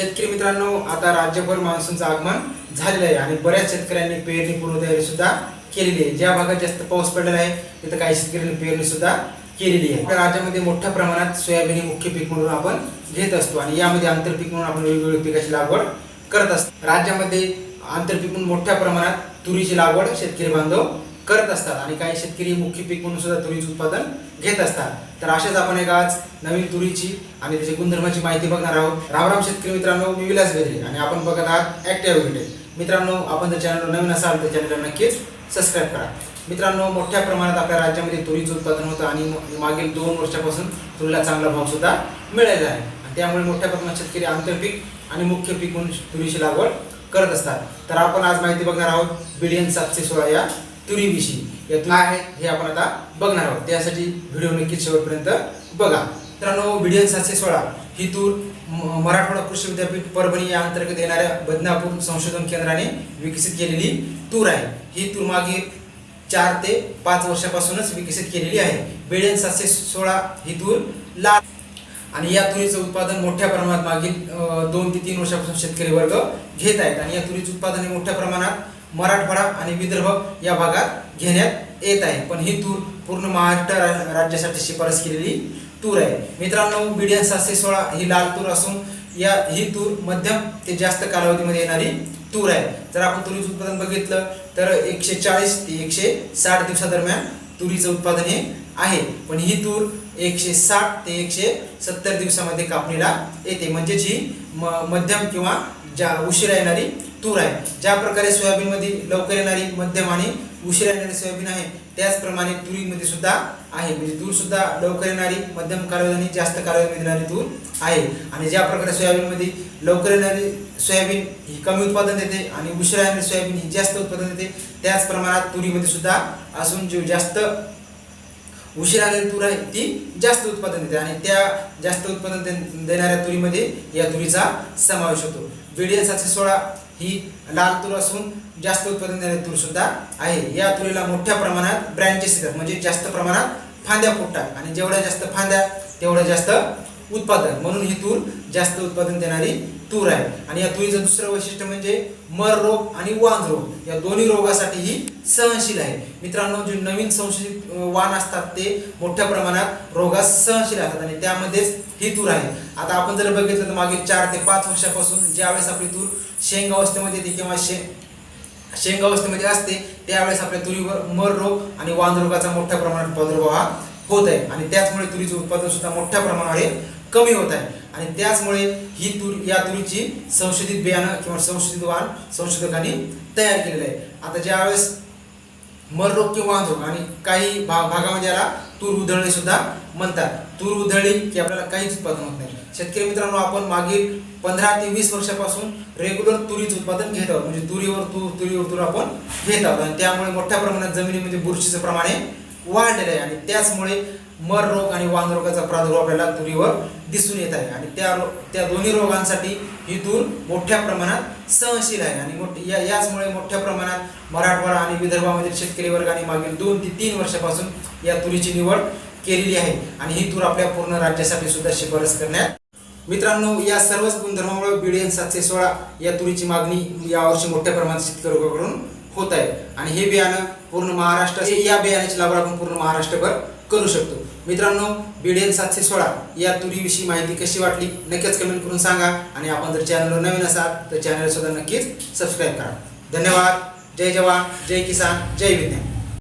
शेतकरी मित्रांनो आता राज्यभर मान्सूनचं आगमन झालेलं आहे आणि बऱ्याच शेतकऱ्यांनी पेरणी पूर्वतयारी सुद्धा केलेली आहे. ज्या भागात जास्त पाऊस पडलेला आहे तिथं काही शेतकऱ्यांनी पेरणी सुद्धा केलेली आहे. राज्यामध्ये मोठ्या प्रमाणात सोयाबीन हे मुख्य पीक म्हणून आपण घेत असतो आणि यामध्ये आंतरपीक म्हणून आपण वेगवेगळ्या पिकाची लागवड करत असतो. राज्यामध्ये आंतरपीक म्हणून मोठ्या प्रमाणात तुरीची लागवड शेतकरी बांधव करत असतात आणि काही शेतकरी मुख्य पीक म्हणून सुद्धा तुरीचं उत्पादन घेत असतात. तर अशाच आपण एक आज नवीन तुरीची आणि त्याची गुणधर्माची माहिती बघणार आहोत. रामराम शेतकरी मित्रांनो मी विलास बेदरे आणि आपण बघत आहात ॲक्टिव्ह मित्रांनो आपण जर चॅनलवर नवीन असाल तर चॅनलला नक्कीच सबस्क्राईब करा. मित्रांनो मोठ्या प्रमाणात आपल्या राज्यामध्ये तुरीचं उत्पादन होतं आणि मागील दोन वर्षापासून तुरीला चांगला भाव सुद्धा मिळालेला आहे. आणि त्यामुळे मोठ्या प्रमाणात शेतकरी आंतरपीक आणि मुख्य पीक म्हणून तुरीची लागवड करत असतात. तर आपण आज माहिती बघणार आहोत बिडियन सातशे सोळा या तुरीविषयी यात तुरी आहे हे आपण आता बघणार आहोत. त्यासाठी व्हिडिओ नक्कीच शेवटपर्यंत बघा. मित्रांनो बिडियन सातशे सोळा. ही तूर म- मराठवाडा कृषी विद्यापीठ परभणी या अंतर्गत येणाऱ्या बदनापूर संशोधन केंद्राने विकसित केलेली तूर आहे. ही तूर मागे चार ते पाच वर्षापासूनच विकसित केलेली आहे. बिडियन सातशे सोळा ही तूर लाल आणि या तुरीचं उत्पादन मोठ्या प्रमाणात मागील दोन ते तीन वर्षापासून शेतकरी वर्ग घेत आहेत. आणि या तुरीचं उत्पादन हे मोठ्या प्रमाणात मराठवाडा आणि विदर्भ या भागात घेण्यात येत आहे. पण ही तूर पूर्ण महाराष्ट्र राज्यासाठी शिफारस केलेली तूर आहे. मित्रांनो बिडियन सातशे सोळा ही लाल तूर असून या ही तूर मध्यम ते जास्त कालावधीमध्ये येणारी तूर आहे. जर आपण तुरीचं उत्पादन बघितलं तर एकशे चाळीस ते एकशे साठ दिवसादरम्यान तुरीचं उत्पादन हे आहे. पण ही तूर एकशे साठ ते एकशे सत्तर दिवसामध्ये कापणीला येते. म्हणजेच ही म- मध्यम किंवा ज्या उशिरा येणारी तूर आहे. ज्या प्रकारे सोयाबीनमध्ये लवकर येणारी मध्यम आणि उशिरा येणारी सोयाबीन आहे त्याचप्रमाणे तुरीमध्ये सुद्धा आहे. म्हणजे तूर सुद्धा लवकर येणारी मध्यम कालावधी आणि जास्त कालावधीमध्ये येणारी तूर आहे. आणि ज्या प्रकारे सोयाबीनमध्ये लवकर येणारी सोयाबीन ही कमी उत्पादन देते आणि उशिरा येणारी सोयाबीन ही जास्त उत्पादन देते त्याच प्रमाणात तुरीमध्ये सुद्धा असून जो जास्त उशिरा तूर आहे ती जास्त उत्पादन देते आणि त्या जास्त उत्पादन दे- देणाऱ्या तुरीमध्ये या तुरीचा समावेश होतो. बीडीएन सातशे सोळा ही लाल तूर असून जास्त उत्पादन देणारी तूर सुद्धा आहे. या तुरीला मोठ्या प्रमाणात ब्रँचेस येतात म्हणजे जास्त प्रमाणात फांद्या फुटतात. आणि जेवढ्या जास्त फांद्या तेवढं जास्त उत्पादन. म्हणून ही तूर जास्त उत्पादन देणारी तूर आहे. आणि या तुरीचं दुसरं वैशिष्ट्य म्हणजे मर रोग आणि वान रोग. या दोन्ही रोगासाठी ही सहनशील आहे. मित्रांनो जे नवीन संशोधित वाण असतात ते मोठ्या प्रमाणात रोगास सहनशील असतात आणि त्यामध्येच ही तूर आहे. आता आपण जर बघितलं तर मागील चार ते पाच वर्षापासून ज्यावेळेस आपली तूर शेंग अवस्थेमध्ये येते किंवा शे शेंग अवस्थेमध्ये असते त्यावेळेस आपल्या तुरीवर मर रोग आणि वांद रोगाचा मोठ्या प्रमाणात प्रादुर्भाव हा होत आहे. आणि त्याचमुळे तुरीचं उत्पादन सुद्धा मोठ्या प्रमाणावर कमी होत आहे. आणि त्याचमुळे ही तूर या तुरीची संशोधित बियाणं किंवा संशोधित वाण संशोधकांनी तयार केलेलं आहे. आता ज्यावेळेस मलरोग किंवा वांद आणि काही भा भागामध्ये याला तूर उधळणी सुद्धा म्हणतात. तूर उधळली की आपल्याला काहीच उत्पादन होत नाही. शेतकरी मित्रांनो आपण मागील पंधरा ते वीस वर्षापासून रेग्युलर तुरीचं उत्पादन घेत आहोत. म्हणजे तुरीवर तूर तुरीवर तूर आपण घेत आहोत. आणि त्यामुळे मोठ्या प्रमाणात जमिनीमध्ये बुरशीचं प्रमाण वाढलेलं आहे. आणि त्याचमुळे मर रोग आणि वांग रोगाचा प्रादुर्भाव आपल्याला तुरीवर दिसून येत आहे. आणि त्या त्या दोन्ही रोगांसाठी ही तूर मोठ्या प्रमाणात सहनशील आहे. आणि मोठ या याचमुळे मोठ्या प्रमाणात मराठवाडा आणि विदर्भामधील शेतकरी वर्गाने मागील दोन ते तीन वर्षापासून या तुरीची निवड केलेली आहे. आणि ही तूर आपल्या पूर्ण राज्यासाठी सुद्धा शिफारस करण्यात मित्रांनो या सर्वच गुणधर्मामुळे बीडीएन सातशे सोळा या तुरीची मागणी यावर्षी मोठ्या प्रमाणात शेतकरी वर्गाकडून होत आहे. आणि हे बियाणं पूर्ण महाराष्ट्र या बियाण्याची लागवड आपण पूर्ण महाराष्ट्रभर करू शकतो. मित्रांनो बीडीएन सातशे सोळा या तुरीविषयी माहिती कशी वाटली नक्कीच कमेंट करून सांगा. आणि आपण जर चॅनलवर नवीन असाल तर चॅनल सुद्धा नक्कीच सबस्क्राईब करा. धन्यवाद. जय जवान. जय किसान. जय विज्ञान.